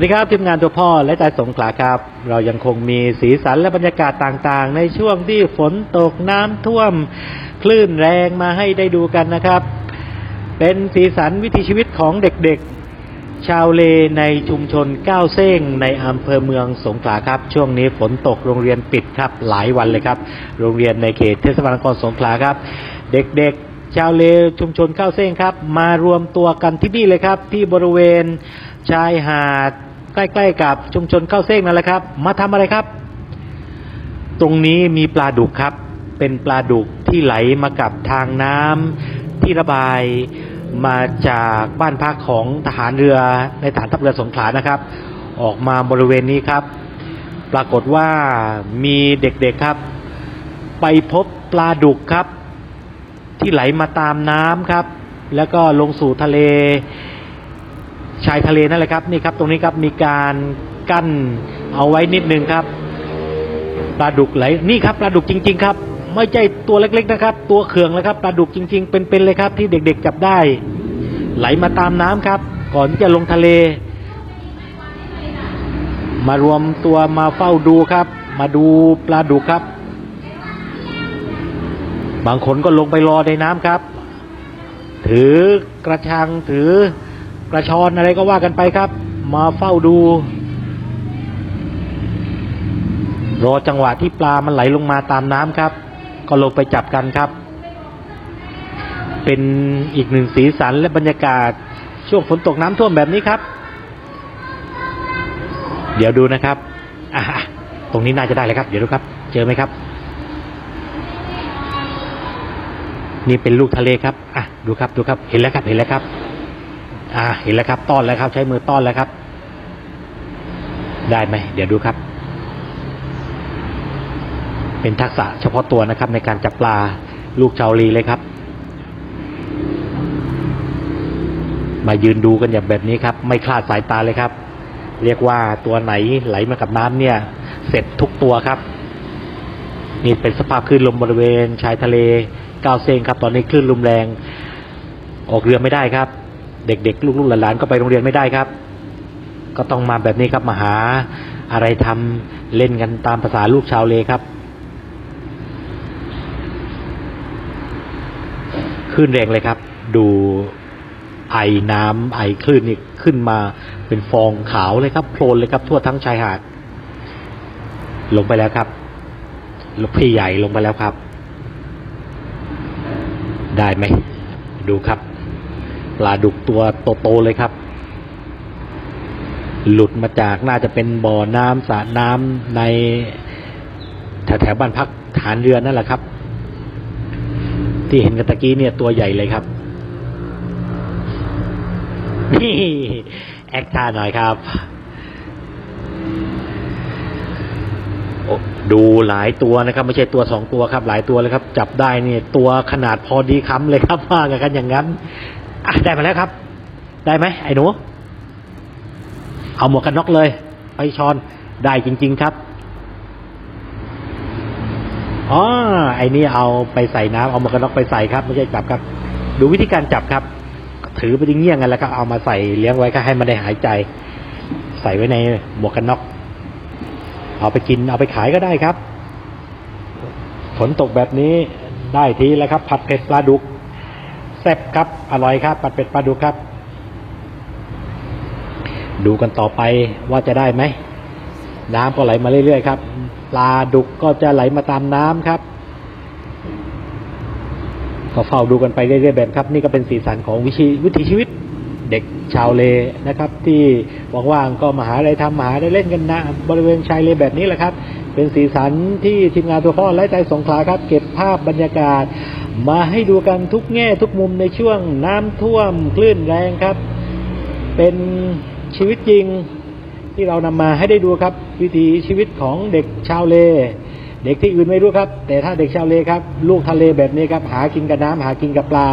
วัสดีครับทีมงานตัวพ่อและใจสงขลาครับ เรายังคงมีสีสันและบรรยากาศต่างๆ ในช่วงที่ฝนตกน้ำท่วม คลื่นแรงมาให้ได้ดูกันนะครับ เป็นสีสันวิถีชีวิตของเด็กๆ ชาวเลในชุมชนก้าวเซ้งในอำเภอเมืองสงขลาครับ ช่วงนี้ฝนตกโรงเรียนปิดครับหลายวันเลยครับ โรงเรียนในเขตเทศบาลนครสงขลาครับ เด็กๆ ชาวเลชุมชนก้าวเซ้งครับ มารวมตัวกันที่นี่เลยครับ ที่บริเวณชายหาด ใกล้ๆกับชุมชนก้าวเซ้งนั่นแหละครับ มาทำอะไรครับ ตรงนี้มีปลาดุกครับ เป็นปลาดุกที่ไหลมากับทางน้ำที่ระบายมาจากบ้านพักของทหารเรือในฐานทัพเรือสงขลานะครับ ออกมาบริเวณนี้ครับ ปรากฏว่ามีเด็กๆครับ ไปพบปลาดุกครับ ที่ไหลมาตามน้ำครับ แล้วก็ลงสู่ทะเล ชายทะเลนั่นแหละครับนี่ครับตรงนี้ครับมีการกั้นเอาไว้นิดนึงครับปลาดุกไหลนี่ครับปลาดุกจริง ๆ ครับ ไม่ใช่ตัวเล็ก ๆ นะครับ ตัวเขืองนะครับปลาดุกจริง ๆ เป็นๆเลยครับ ที่เด็ก ๆ จับได้ ไหลมาตามน้ำครับ ก่อนที่จะลงทะเล มารวมตัวมาเฝ้าดูครับ มาดูปลาดุกครับ บางคนก็ลงไปรอในน้ำครับ ถือกระชังถือ กระชอนอะไรก็ว่ากันไปครับ มาเฝ้าดู รอจังหวะที่ปลามันไหลลงมาตามน้ำครับ ก็ลงไปจับกันครับ เป็นอีกหนึ่งสีสันและบรรยากาศช่วงฝนตกน้ำท่วมแบบนี้ครับ เดี๋ยวดูนะครับอะตรงนี้น่าจะได้เลยครับ เดี๋ยวดูครับ เจอไหมครับ นี่เป็นลูกทะเลครับ อะ ดูครับ ดูครับ เห็นแล้วครับ เห็นแล้วครับ อ่าเห็นแล้วครับต้อนแล้วครับ ใช้มือต้อนแล้วครับ ได้ไหมเดี๋ยวดูครับ เป็นทักษะเฉพาะตัวนะครับ ในการจับปลาลูกชาวลีเลยครับ มายืนดูกันอย่างแบบนี้ครับ ไม่คลาดสายตาเลยครับ เรียกว่าตัวไหนไหลมากับน้ำเนี่ย เสร็จทุกตัวครับ นี่เป็นสภาพคลื่นลมบริเวณ ชายทะเลก้าวเซงครับ ตอนนี้คลื่นลมแรง ออกเรือไม่ได้ครับ เด็กๆ ลูกๆหลานๆก็ไปโรงเรียนไม่ได้ครับ ก็ต้องมาแบบนี้ครับมาหาอะไรทำเล่นกันตามภาษาลูกชาวเลครับขึ้นแรงเลยครับ ดูไอน้ำไอคลื่นนี่ขึ้นมาเป็นฟองขาวเลยครับโคลนเลยครับ ทั่วทั้งชายหาด ลงไปแล้วครับลูกพี่ใหญ่ลงไปแล้วครับ ได้ไหมดูครับ ปลาดุกตัวโตๆเลยครับ หลุดมาจากน่าจะเป็นบ่อน้ำสระน้ำในแถวๆบ้านพักฐานเรือนั่นแหละครับ ที่เห็นกันตะกี้เนี่ยตัวใหญ่เลยครับนี่แอคท่าหน่อยครับโอ้ดูหลายตัวนะครับ ไม่ใช่ตัวสองตัวครับ หลายตัวเลยครับ จับได้เนี่ยตัวขนาดพอดีคำเลยครับว่ากันอย่างนั้น อะได้มาแล้วครับ ได้ไหมไอ้หนู เอาหมวกกันน็อกเลย ไปชอนได้จริง ๆครับอ๋อไอ้นี่เอาไปใส่น้ำเอาหมวกกันน็อกไปใส่ครับไม่ใช่จับครับ ดูวิธีการจับครับ ถือไปทิ้งเงี้ยงกันแล้วก็เอามาใส่เลี้ยงไว้ก็ให้มันได้หายใจ ใส่ไว้ในหมวกกันน็อกเอาไปกินเอาไปขายก็ได้ครับ ฝนตกแบบนี้ได้ทีแล้วครับ ผัดเผ็ดปลาดุก แซ่บครับ อร่อยครับผัดเผ็ดปลาดุกครับ ดูกันต่อไปว่าจะได้ไหม น้ำก็ไหลมาเรื่อยๆครับ ปลาดุกก็จะไหลมาตามน้ำครับ ก็เฝ้าดูกันไปเรื่อยๆแบบครับ นี่ก็เป็นสีสันของวิชีวิถีชีวิตเด็กชาวเลนะครับ ที่ว่างๆก็มาหาอะไรทำมาหาอะไรเล่นกันนะ บริเวณชายเลแบบนี้แหละครับ เป็นสีสันที่ทีมงานตัวพ่อและใจสงขลาครับ เก็บภาพบรรยากาศมาให้ดูกันทุกแง่ทุกมุมในช่วงน้ำท่วมคลื่นแรงครับ เป็นชีวิตจริงที่เรานำมาให้ได้ดูครับ วิถีชีวิตของเด็กชาวเล เด็กที่อื่นไม่รู้ครับ แต่ถ้าเด็กชาวเลครับ ลูกทะเลแบบนี้ครับ หากินกับน้ำหากินกับปลา